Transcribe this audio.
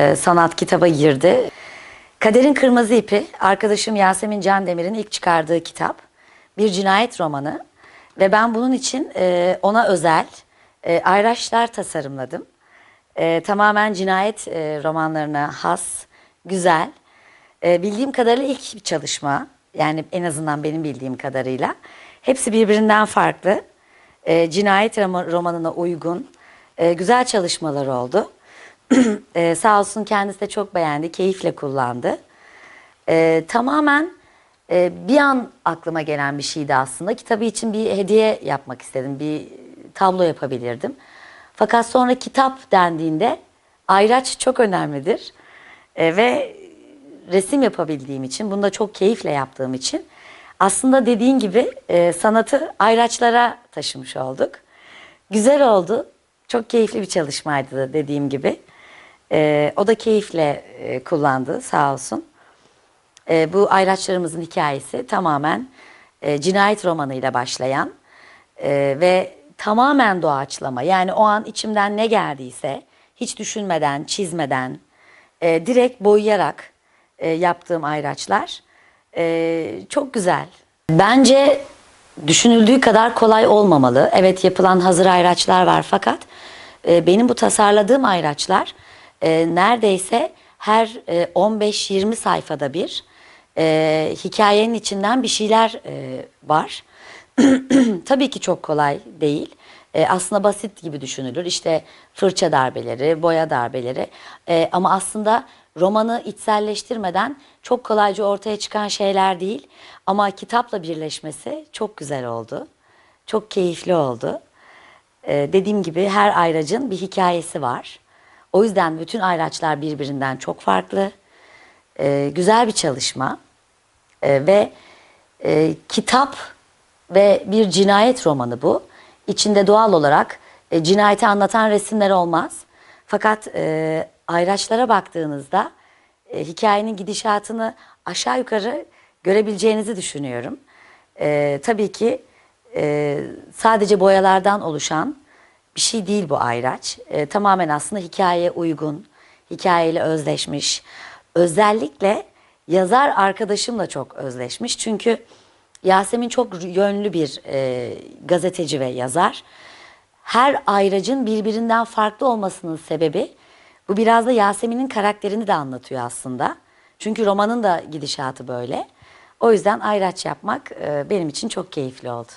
e, sanat kitaba girdi. Kaderin Kırmızı İpi, arkadaşım Yasemin Can Demir'in ilk çıkardığı kitap. Bir cinayet romanı. Ve ben bunun için e, ona özel e, ayraçlar tasarımladım. E, tamamen cinayet romanlarına has, güzel. Bildiğim kadarıyla ilk çalışma. Yani en azından benim bildiğim kadarıyla. Hepsi birbirinden farklı. Cinayet roma- romanına uygun, güzel çalışmalar oldu. e, sağ olsun kendisi de çok beğendi, keyifle kullandı. E, tamamen e, bir an aklıma gelen bir şeydi aslında. Kitabı için bir hediye yapmak istedim, bir tablo yapabilirdim. Fakat sonra kitap dendiğinde ayraç çok önemlidir. E, ve resim yapabildiğim için, bunu da çok keyifle yaptığım için aslında dediğin gibi e, sanatı ayraçlara taşımış olduk. Güzel oldu. Çok keyifli bir çalışmaydı dediğim gibi. E, o da keyifle e, kullandı sağ olsun. E, bu ayraçlarımızın hikayesi tamamen e, cinayet romanıyla başlayan e, ve tamamen doğaçlama. Yani o an içimden ne geldiyse hiç düşünmeden, çizmeden, e, direkt boyayarak e, yaptığım ayraçlar e, çok güzel. Bence düşünüldüğü kadar kolay olmamalı. Evet yapılan hazır ayraçlar var fakat e, benim bu tasarladığım ayraçlar e, neredeyse her e, 15-20 sayfada bir e, hikayenin içinden bir şeyler e, var. Tabii ki çok kolay değil. E, aslında basit gibi düşünülür. İşte fırça darbeleri, boya darbeleri. E, ama aslında romanı içselleştirmeden çok kolayca ortaya çıkan şeyler değil. Ama kitapla birleşmesi çok güzel oldu. Çok keyifli oldu. E, dediğim gibi her ayracın bir hikayesi var. O yüzden bütün ayraçlar birbirinden çok farklı. E, güzel bir çalışma. E, ve e, kitap ve bir cinayet romanı bu. İçinde doğal olarak e, cinayeti anlatan resimler olmaz. Fakat e, ayraçlara baktığınızda e, hikayenin gidişatını aşağı yukarı görebileceğinizi düşünüyorum. E, tabii ki e, sadece boyalardan oluşan bir şey değil bu ayraç. E, tamamen aslında hikayeye uygun, hikayeyle özleşmiş. Özellikle yazar arkadaşımla çok özleşmiş. Çünkü Yasemin çok yönlü bir e, gazeteci ve yazar. Her ayracın birbirinden farklı olmasının sebebi bu biraz da Yasemin'in karakterini de anlatıyor aslında. Çünkü romanın da gidişatı böyle. O yüzden ayraç yapmak e, benim için çok keyifli oldu.